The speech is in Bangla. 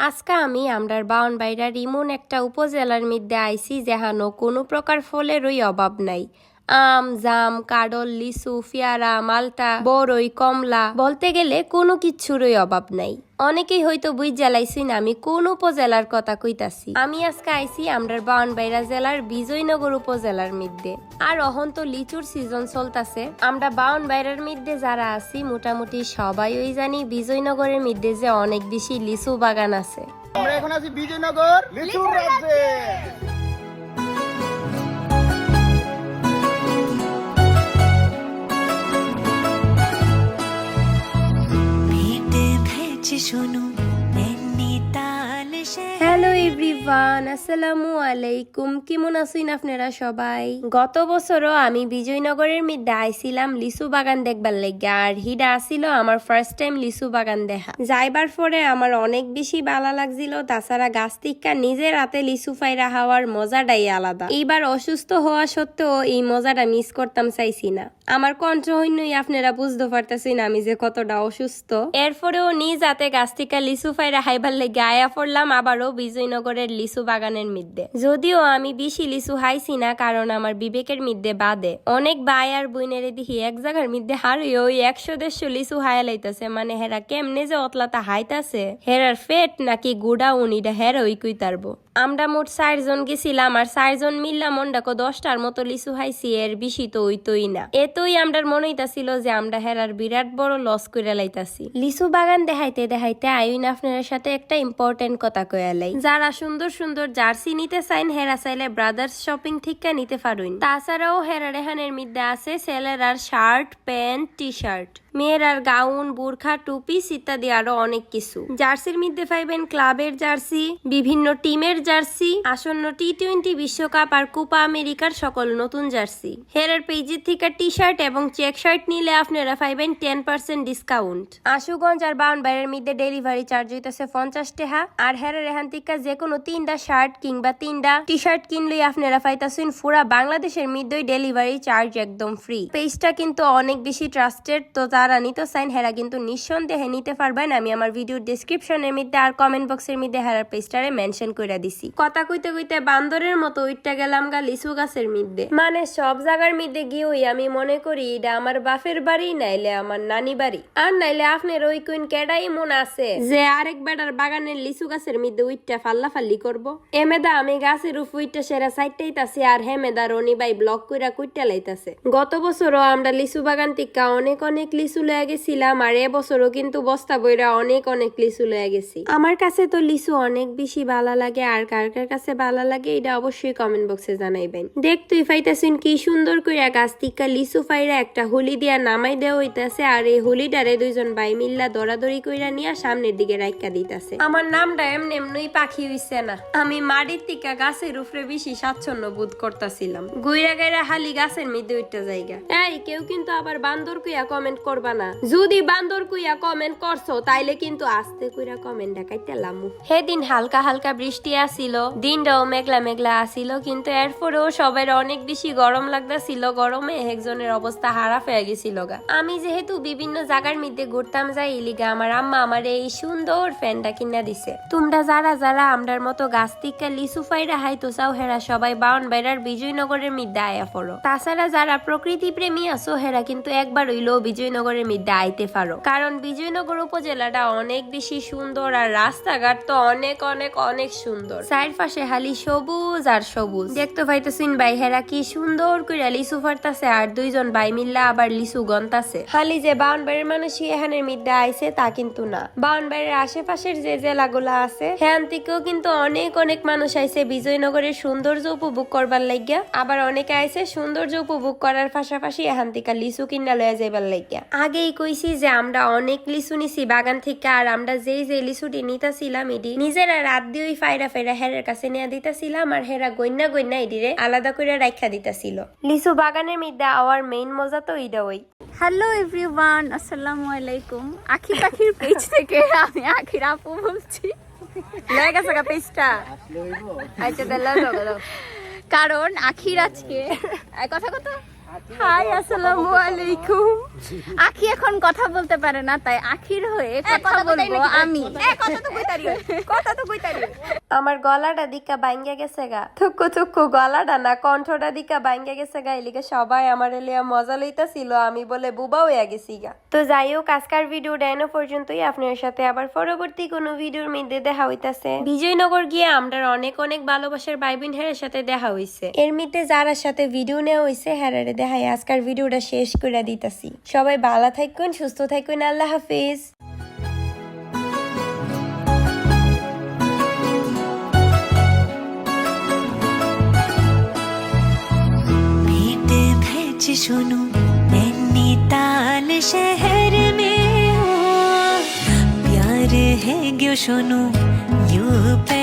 আজকে আমি আমরার বাউন বাইরার ইমন একটা উপজেলার মধ্যে আইসি যেহানো কোনো প্রকার ফলেরই অভাব নাই। আম, জাম, কাডল, লিচু, পেয়ারা, মালটা বড়ই কমলা বলতে গেলে কোনো কিচ্ছুরই অভাব নাই। অনেকেই হয়তো বুঝ জ্বালাইছি না আমি কোন উপজেলার কথা কইতাছি। আমি আজকে আইছি আমরার বাউনবাইরা জেলার বিজয়নগর উপজেলার মধ্যে আর অহন তো লিচুর সিজন চলতাছে। আমরা বাউনবাইরার মধ্যে যারা আছি, মোটামুটি সবাই ওই জানি বিজয়নগরের মধ্যে যে অনেক বেশি লিচু বাগান আছে। আমরা এখন আছি বিজয়নগর লিচুর রাজ্যে। হ্যালো এভরিওয়ান, আসসালামু আলাইকুম। কেমন আছেন আপনারা সবাই? গত বছরও আমি বিজয়নগরের আইছিলাম লিচু বাগান দেখবার আর হিডা আসিল আমার ফার্স্ট টাইম লিচু বাগান দেখা। যাইবার পরে আমার অনেক বেশি ভালো লাগছিল, তাছাড়া গাছ হাতে লিচু ফাইরা হওয়ার মজাটাই আলাদা। এইবার অসুস্থ হওয়া সত্ত্বেও এই মজাটা মিস করতাম চাইছি না। আমার কণ্ঠ হইনই আপনারা বুঝতে পারতেছেন আমি যে কতটা অসুস্থ। এরপরেও নিজ হাতে গাছ থেকে লিচু ফাইরা হাইবার লেগে আয়া পড়লাম, আবারও বিজয়নগরের লিচু বাগানের মিদ্যে। যদিও আমি বেশি লিচু হাইছি না, কারণ আমার বিবেকের মিদ্যে বাদে। অনেক বাই আর বুইনেরে দেখি এক জায়গার মধ্যে হারিয়ে ওই একশো দেড়শো লিচু হায়া লাইতাছে। মানে হেরা কেমনে যে অতলাতা হাইতাছে হেরার ফেট নাকি গুড়া উনিটা হেরা ওই কুই তারবো আমরা মোট চারজন গেছিলাম আর চারজন মিললাম মন্ডাকো দশটার মতো লিচু হাইছি এর বেশি তো ওইতই না। এতই আমরা মনে হইতাছিল যে আমরা হেরার বিরাট বড় লস করে লাইতাছি। লিচু বাগান দেখাইতে দেখাইতে আইন আপনার সাথে একটা ইম্পর্টেন্ট কথা কয়ালাই যারা সুন্দর সুন্দর জার্সি নিতে চাইন, হেরা চাইলে ব্রাদার্স শপিং থেকে নিতে পারুন তাছাড়াও হেরা রেহানের মধ্যে আছে ছেলেরার শার্ট প্যান্ট টি শার্ট মেয়েরার গাউন বুরখা, টুপিস ইত্যাদি আরও অনেক কিছু। জার্সির মধ্যে পাইবেন ক্লাবের জার্সি, বিভিন্ন টিমের জার্সি, আসন্ন টি টোয়েন্টি বিশ্বকাপ আর কোপা আমেরিকার সকল নতুন জার্সি। হেরার পেজের থেকে টি শার্ট এবং চেক শার্ট নিলে আপনারা পাইবেন টেন পার্সেন্ট ডিসকাউন্ট আশুগঞ্জ আর বাউন বাইরের মধ্যে ডেলিভারি চার্জ হইতেছে পঞ্চাশ টাকা। আর হেরের এখান থেকে যে কোনো তিনটা শার্ট কিংবা তিনটা টি শার্ট কিনলেই আপনারা পাইতাছেন পুরা বাংলাদেশের মধ্যেই ডেলিভারি চার্জ একদম ফ্রি পেজটা কিন্তু অনেক বেশি ট্রাস্টেড তো তারা নিতে চাইন হেরা কিন্তু নিঃসন্দেহে নিতে পারবেন। আমি আমার ভিডিওর ডিসক্রিপশনের মধ্যে আর কমেন্ট বক্সের মধ্যে হেরার পেজটারে মেনশন করে দিছি। কথা কইতে কইতে বান্দরের মতো উইটটা গেলাম গা লিচু গাছের মধ্যে মানে সব জায়গার মধ্যে গিয়েই আমি মনে করি এটা আমার বাপের বাড়ি, নাইলে আমার নানি বাড়ি। আর নাইলে আপনার ওই কুইন কেডাই মন আছে যে আরেক বেটার বাগানের লিচু গাছের মধ্যে উইটটা ফাল্লা ফাল্লি করব। এমেদা আমি গাছের উপ উইটটা সেরা সাইডটাইতাছি আর হেমেদা রনি ভাই ব্লক কইরা কুইটটা লাইতাছে। গত বছরও আমরা লিচু বাগান টিকা অনেক অনেক লিচু লয়ে গেছিলাম আর এবছরও কিন্তু বস্তা বইরা অনেক অনেক লিচু লয়ে গেছি। আমার কাছে তো লিচু অনেক বেশি ভালো লাগে আর কার কার কাছে ভালো লাগে, এটা অবশ্যই কমেন্ট বক্সে জানাইবেন। দেখ, তুই ফাইতাছিন কি সুন্দর কইরা গাছ টিকা লিচু ফাইরা একটা হোলি দিয়া নামাই দেওয়া হইতাছে আর এই হোলিটারে দুইজন ভাই মিল্লা দৌড়াদৌড়ি কইরা নিয়ে সামনের দিকে রাইকা দিতাছে। আমার নামটা এমনি এমনি পাখি হইছে না। আমি মাটির টিকা গাছের উপরে বেশি স্বাচ্ছন্দ্য বোধ করতাছিলাম। গুইরা গাইরা হালি গাছের মধ্যে উঠতে জায়গা এই, কেউ কিন্তু আবার বান্দর কুইয়া কমেন্ট করবা না। যদি বান্দর কুইয়া কমেন্ট করছ, তাইলে কিন্তু আস্তে কইরা কমেন্ট দেখাইতে লামু। সেদিন হালকা হালকা বৃষ্টি আসিল দিনটাও মেঘলা মেঘলা আসিল কিন্তু এরপরেও সবার অনেক বেশি গরম লাগতাছিল। গরমে একজনের অবস্থা হারাপ হয়ে গেছিল গা। আমি যেহেতু বিভিন্ন জায়গার মধ্যে ঘুরতাম যাই ইলিগা আমার আম্মা আমার এই সুন্দর ফ্যানটা কিনা দিছে। তোমরা যারা যারা আমরার মতো গাছ থেকে লিচু ফাইরা হাইতো চাও হেরা সবাই বাউন বাইরার বিজয়নগরের মিদ্যা আয়া পড়ো। তাছাড়া যারা প্রকৃতি প্রেমী আছো, হেরা কিন্তু একবার হইলেও বিজয়নগরের মিদ্যা আইতে পারো। কারণ বিজয়নগর উপজেলাটা অনেক বেশি সুন্দর আর রাস্তাঘাট তো অনেক অনেক অনেক সুন্দর। চারপাশে হালি সবুজ আর সবুজ। দেখতে পাইতেছিন ভাই, হেরা কি সুন্দর করে লিচু ফারতাছে আর দুইজন ভাই মিল্লা আবার লিচু গন্তাছে। হালি যে বাউন বাড়ির মানুষই এখানের মিদ্যা আইছে তা কিন্তু না। বাউন বাড়ির আশেপাশের যে জেলাগুলা আছে, হ্যান থেকেও কিন্তু অনেক অনেক মানুষ আইছে বিজয়নগরের সৌন্দর্য উপভোগ করবার লাগিয়া আবার অনেকে আইছে সৌন্দর্য উপভোগ করার পাশাপাশি এখান থেকে লিচু কিনা লয়ে যাইবার লাগিয়া আগেই কইছি যে আমরা অনেক লিচু নিছি বাগান থেকে, আর আমরা যেই যে লিচুটি নিতাছিলাম ইডি নিজেরা রাত দিয়ে ফাইরা ফাইরা ফাইরা হেরের কাছে নিয়ে দিতাছিলাম আর হেরা গইনা গইনা ইডিরে আলাদা করে রাখা দিতাছিল। লিচু বাগানের মধ্যে আওয়ার মেইন মজা তো ইডা ওই। হ্যালো এভরিওয়ান আসসালামু আলাইকুম। আখি পাখির পেজ থেকে আমি আখির আপু বলছি। লয়ে গেছে গা পেজটা আচ্ছা তাহলে কারণ আখির আজকে এই কথা কথা হাই আসসালামু আলাইকুম। আখি এখন কথা বলতে পারে না তাই আখির হয়ে কথা বলব আমি। কথা তো কইতারি আমার গলাটা দিকা বাইঙ্গা গেছে গা। থুকু থুকু গলাটা না, কণ্ঠটা দিকা বাইঙ্গা গেছে গা এলিকে সবাই আমার এলিয়া মজা লইতাছিল, আমি বলে বুবা হইয়া গেছি গা। তো যাই হোক আজকার ভিডিও ডাইনো পর্যন্তই আপনার সাথে আবার পরবর্তী কোনো ভিডিওর মধ্যে দেখা হইতাছে। বিজয়নগর গিয়ে আমরা অনেক অনেক ভালোবাসার ভাই বোন হেরের সাথে দেখা হইছে। এর মধ্যে যারার সাথে ভিডিও নেওয়া হইছে হ্যারারে দেখাই আজকার ভিডিওটা শেষ করে দিতাছি। সবাই ভালো থাকুন সুস্থ থাকুন আল্লাহ হাফিজ। सुनो नैनीताल शहर में हो प्यार है ग्यो सुनो यू पे